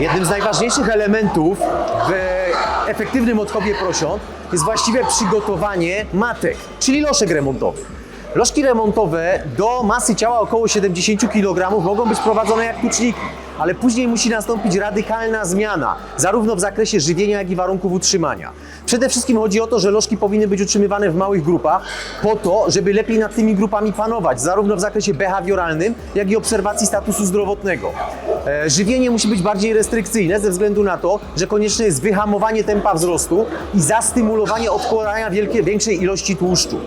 Jednym z najważniejszych elementów w efektywnym odchowie prosiąt jest właściwe przygotowanie matek, czyli loszek remontowych. Lożki remontowe do masy ciała około 70 kg mogą być prowadzone jak tuczniki, ale później musi nastąpić radykalna zmiana, zarówno w zakresie żywienia, jak i warunków utrzymania. Przede wszystkim chodzi o to, że lożki powinny być utrzymywane w małych grupach, po to, żeby lepiej nad tymi grupami panować, zarówno w zakresie behawioralnym, jak i obserwacji statusu zdrowotnego. E, Żywienie musi być bardziej restrykcyjne ze względu na to, że konieczne jest wyhamowanie tempa wzrostu i zastymulowanie wielkie, większej ilości tłuszczu.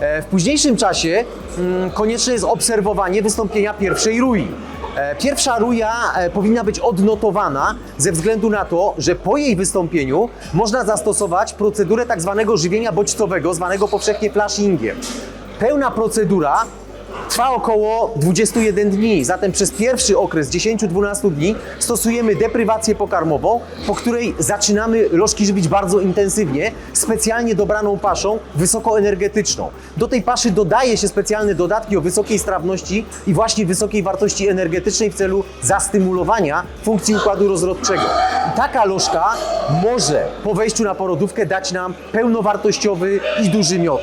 E, W późniejszym czasie mm, konieczne jest obserwowanie wystąpienia pierwszej rui. E, Pierwsza ruja e, powinna być odnotowana ze względu na to, że po jej wystąpieniu można zastosować procedurę tak zwanego żywienia bodźcowego, zwanego powszechnie flashingiem. Pełna procedura trwa około 21 dni, zatem przez pierwszy okres 10-12 dni stosujemy deprywację pokarmową, po której zaczynamy lożki żywić bardzo intensywnie, specjalnie dobraną paszą wysokoenergetyczną. Do tej paszy dodaje się specjalne dodatki o wysokiej strawności i właśnie wysokiej wartości energetycznej w celu zastymulowania funkcji układu rozrodczego. I taka lożka może po wejściu na porodówkę dać nam pełnowartościowy i duży miod.